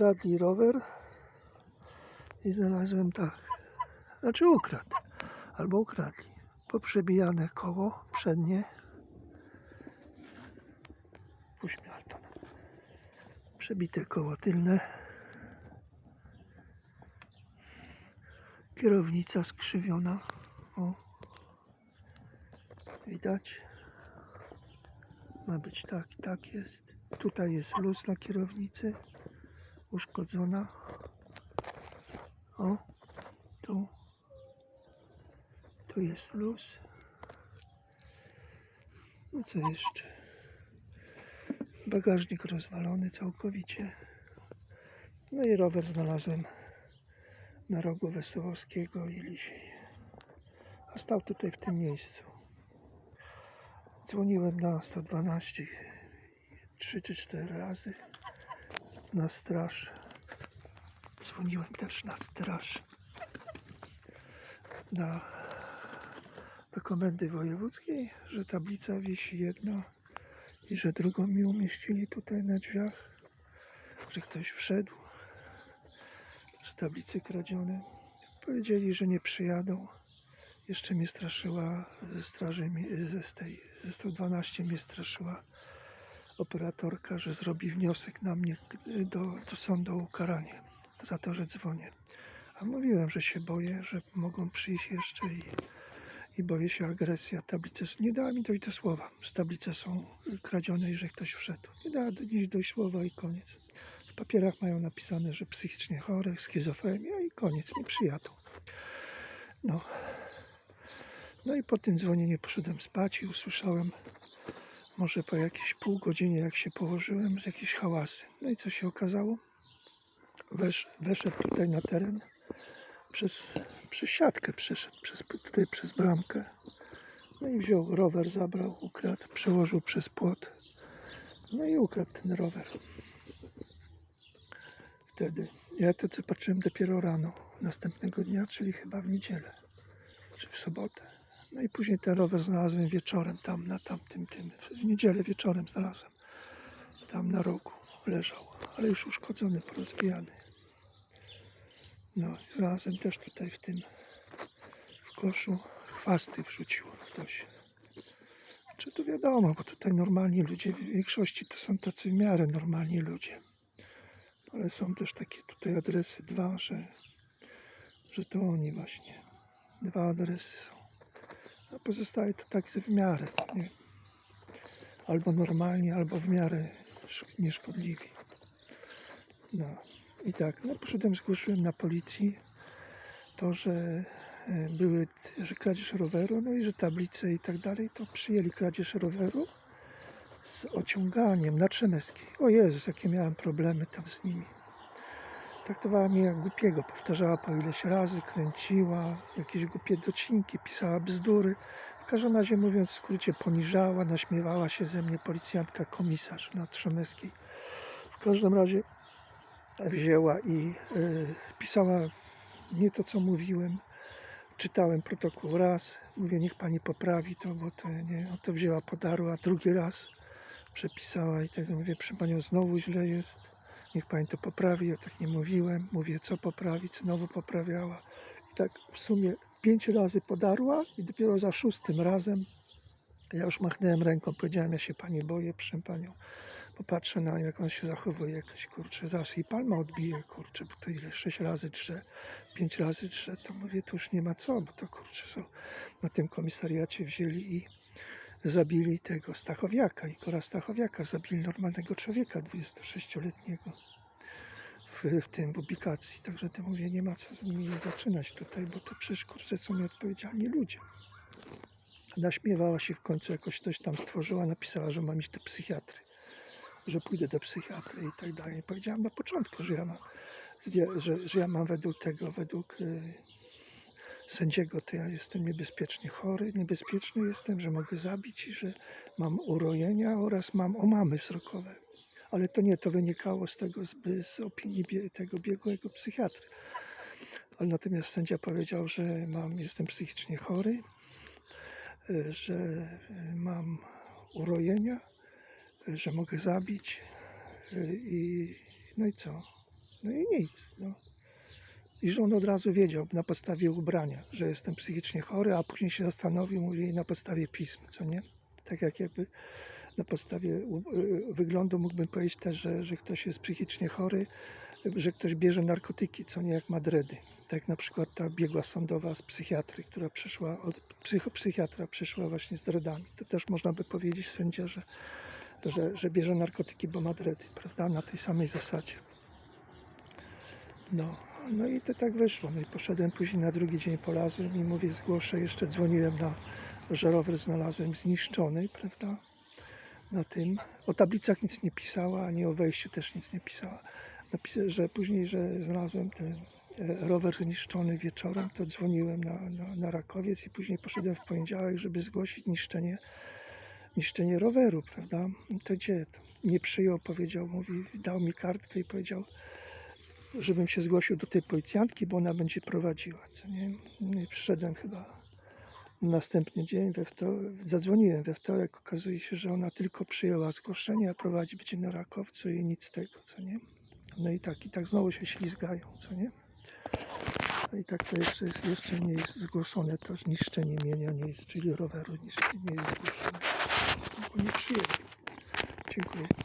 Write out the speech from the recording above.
ukradli rower i znalazłem tak. Znaczy ukradł. Albo ukradli. Poprzebijane koło przednie. Puść mnie, Alton. Przebite koło tylne. Kierownica skrzywiona. O. Widać? Ma być tak, tak jest. Tutaj jest luz na kierownicy. Uszkodzona. O, tu. Tu jest luz. No co jeszcze? Bagażnik rozwalony całkowicie. No i rower znalazłem na rogu Wesołowskiego i Lisiej. A stał tutaj w tym miejscu. Dzwoniłem na 112 trzy czy cztery razy na straż. Dzwoniłem też na straż. Na, do komendy wojewódzkiej, że tablica wisi jedna i że drugą mi umieścili tutaj na drzwiach, że ktoś wszedł, że tablice kradzione. Powiedzieli, że nie przyjadą. Jeszcze mnie straszyła ze straży, ze, tej, ze 112 mnie straszyła operatorka, że zrobi wniosek na mnie y, do, do sądu o ukaranie za to, że dzwonię. A mówiłem, że się boję, że mogą przyjść jeszcze i, i boję się agresji. A tablice, nie dała mi dojść do słowa, że tablice są kradzione i że ktoś wszedł. Nie dała do- dojść do słowa i koniec. W papierach mają napisane, że psychicznie chory, schizofrenia i koniec, nie przyjadą. No. No i po tym dzwonieniu poszedłem spać i usłyszałem może po jakieś pół godzinie, jak się położyłem, z jakieś hałasy. No i co się okazało? Wesz, weszedł tutaj na teren, przez, przez siatkę przeszedł, przez, tutaj przez bramkę. No i wziął rower, zabrał, ukradł, przełożył przez płot. No i ukradł ten rower. Wtedy. Ja to zobaczyłem dopiero rano, następnego dnia, czyli chyba w niedzielę, czy w sobotę. No i później ten rower znalazłem wieczorem tam na tamtym tym. W niedzielę wieczorem znalazłem. Tam na rogu leżał, ale już uszkodzony, porozbijany. No, znalazłem też tutaj w tym w koszu chwasty wrzucił ktoś. Czy to wiadomo, bo tutaj normalni ludzie, w większości to są tacy w miarę normalni ludzie. Ale są też takie tutaj adresy dwa, że, że to oni właśnie. Dwa adresy są. A pozostałe to tak w miarę, nie? Albo normalnie, albo w miarę sz- nieszkodliwi. No i tak, no poszedłem, zgłosiłem na policji to, że e, były, że kradzież roweru, no i że tablice i tak dalej, to przyjęli kradzież roweru z ociąganiem na Trzemeckiej. O Jezus, jakie miałem problemy tam z nimi. Traktowała mnie jak głupiego, powtarzała po ileś razy, kręciła, jakieś głupie docinki, pisała bzdury. W każdym razie, mówiąc w skrócie, poniżała, naśmiewała się ze mnie policjantka komisarz na Trzemeckiej. W każdym razie wzięła i y, pisała nie to, co mówiłem. Czytałem protokół raz, mówię, niech pani poprawi to, bo to nie, no to wzięła, podarła, drugi raz przepisała i tego mówię, przy panią znowu źle jest, niech pani to poprawi, ja tak nie mówiłem, mówię, co poprawić, znowu poprawiała. I tak w sumie pięć razy podarła i dopiero za szóstym razem ja już machnąłem ręką, powiedziałem, ja się pani boję, proszę panią, popatrzę na jak on się zachowuje, jakoś kurczę, zaraz i palma odbije, kurczę, bo to ile, sześć razy drze, pięć razy drze, to mówię, to już nie ma co, bo to kurczę, są na tym komisariacie wzięli i zabili tego Stachowiaka, Igora Stachowiaka, zabili normalnego człowieka, 26-letniego w, w tym w ubikacji, także to mówię, nie ma co zaczynać tutaj, bo to przecież kurczę są nieodpowiedzialni ludzie. Naśmiewała się w końcu, jakoś coś tam stworzyła, napisała, że mam iść do psychiatry, że pójdę do psychiatry i tak dalej. Powiedziałam na początku, że ja mam, że, że ja mam według tego, według y, sędziego, to ja jestem niebezpiecznie chory, niebezpieczny jestem, że mogę zabić i że mam urojenia oraz mam omamy wzrokowe. Ale to nie, to wynikało z tego, z, opinii tego biegłego psychiatry. Ale natomiast sędzia powiedział, że mam, jestem psychicznie chory, y, że y, mam urojenia, y, że mogę zabić i no i co? No i nic. No. I że on od razu wiedział na podstawie ubrania, że jestem psychicznie chory, a później się zastanowił, mówi na podstawie pism, co nie? Tak jak jakby na podstawie y, wyglądu mógłbym powiedzieć też, że, że ktoś jest psychicznie chory, że ktoś bierze narkotyki, co nie jak madredy. Tak na przykład ta biegła sądowa z psychiatry, która przyszła, od psychiatra przyszła właśnie z dredami. To też można by powiedzieć sędzia, że, że, że bierze narkotyki, bo madredy, prawda? Na tej samej zasadzie. No, no i to tak wyszło. No i poszedłem później na drugi dzień polazłem i mówię, zgłoszę, jeszcze dzwoniłem na, że rower znalazłem zniszczony, prawda? Na tym. O tablicach nic nie pisała, ani o wejściu też nic nie pisała. Napisa, że później, że znalazłem ten e, rower zniszczony wieczorem, to dzwoniłem na, na, na Rakowiec i później poszedłem w poniedziałek, żeby zgłosić niszczenie, niszczenie roweru, prawda? To gdzie? Nie przyjął, powiedział, mówi, dał mi kartkę i powiedział, żebym się zgłosił do tej policjantki, bo ona będzie prowadziła, co nie? No i przyszedłem chyba następny dzień, we wtorek, zadzwoniłem we wtorek, okazuje się, że ona tylko przyjęła zgłoszenie, a prowadzi będzie na Rakowcu i nic z tego, co nie? No i tak, i tak znowu się ślizgają, co nie? No i tak to jeszcze, jest, jeszcze nie jest zgłoszone, to zniszczenie mienia nie jest, czyli roweru nie, nie jest zgłoszone, bo nie przyjęli. Dziękuję.